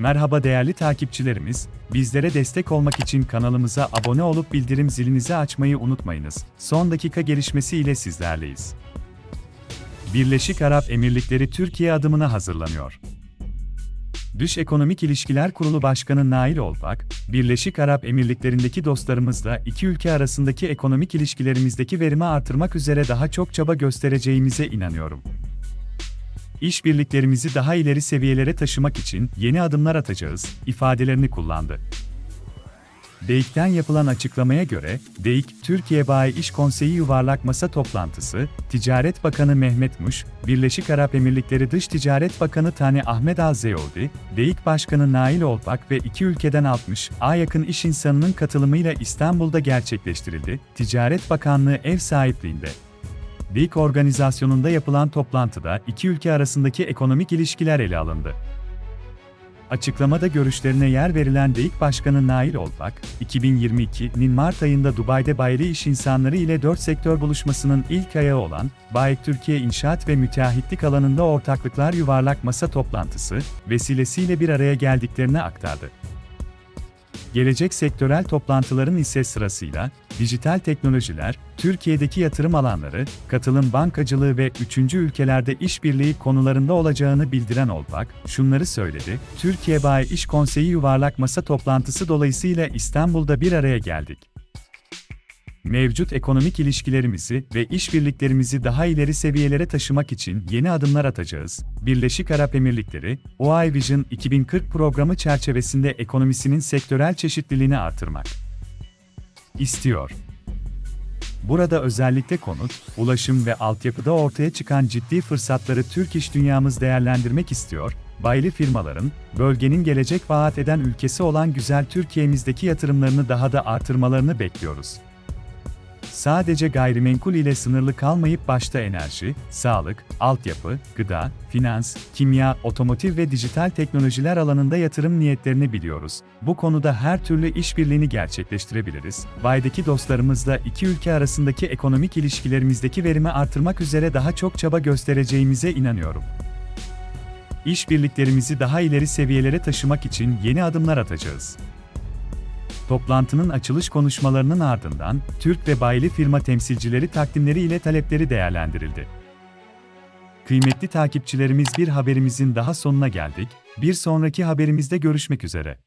Merhaba değerli takipçilerimiz, bizlere destek olmak için kanalımıza abone olup bildirim zilinizi açmayı unutmayınız. Son dakika gelişmesi ile sizlerleyiz. Birleşik Arap Emirlikleri Türkiye adımına hazırlanıyor. Dış Ekonomik İlişkiler Kurulu Başkanı Nail Olbak, Birleşik Arap Emirlikleri'ndeki dostlarımızla iki ülke arasındaki ekonomik ilişkilerimizdeki verimi artırmak üzere daha çok çaba göstereceğimize inanıyorum. İşbirliklerimizi daha ileri seviyelere taşımak için yeni adımlar atacağız ifadelerini kullandı. DEİK'ten yapılan açıklamaya göre, DEİK, Türkiye Bayi İş Konseyi Yuvarlak Masa toplantısı, Ticaret Bakanı Mehmet Muş, Birleşik Arap Emirlikleri Dış Ticaret Bakanı Tane Ahmet Zeyoudi, DEİK Başkanı Nail Olbak ve iki ülkeden 60 A yakın iş insanının katılımıyla İstanbul'da gerçekleştirildi. Ticaret Bakanlığı ev sahipliğinde. DEİK organizasyonunda yapılan toplantıda iki ülke arasındaki ekonomik ilişkiler ele alındı. Açıklamada görüşlerine yer verilen DEİK Başkanı Nail Olbak, 2022'nin Mart ayında Dubai'de bayili iş insanları ile 4 sektör buluşmasının ilk ayağı olan Bayek Türkiye İnşaat ve Müteahhitlik alanında ortaklıklar yuvarlak masa toplantısı vesilesiyle bir araya geldiklerini aktardı. Gelecek sektörel toplantıların ise sırasıyla, dijital teknolojiler, Türkiye'deki yatırım alanları, katılım bankacılığı ve üçüncü ülkelerde işbirliği konularında olacağını bildiren Olbak, şunları söyledi, Türkiye Bayi İş Konseyi Yuvarlak Masa toplantısı dolayısıyla İstanbul'da bir araya geldik. Mevcut ekonomik ilişkilerimizi ve işbirliklerimizi daha ileri seviyelere taşımak için yeni adımlar atacağız. Birleşik Arap Emirlikleri, OI Vision 2040 programı çerçevesinde ekonomisinin sektörel çeşitliliğini artırmak istiyor. Burada özellikle konut, ulaşım ve altyapıda ortaya çıkan ciddi fırsatları Türk iş dünyamız değerlendirmek istiyor, bayili firmaların, bölgenin gelecek vaat eden ülkesi olan güzel Türkiye'mizdeki yatırımlarını daha da artırmalarını bekliyoruz. Sadece gayrimenkul ile sınırlı kalmayıp başta enerji, sağlık, altyapı, gıda, finans, kimya, otomotiv ve dijital teknolojiler alanında yatırım niyetlerini biliyoruz. Bu konuda her türlü işbirliğini gerçekleştirebiliriz. Bay'daki dostlarımızla iki ülke arasındaki ekonomik ilişkilerimizdeki verimi artırmak üzere daha çok çaba göstereceğimize inanıyorum. İşbirliklerimizi daha ileri seviyelere taşımak için yeni adımlar atacağız. Toplantının açılış konuşmalarının ardından, Türk ve bayili firma temsilcileri takdimleri ile talepleri değerlendirildi. Kıymetli takipçilerimiz bir haberimizin daha sonuna geldik, bir sonraki haberimizde görüşmek üzere.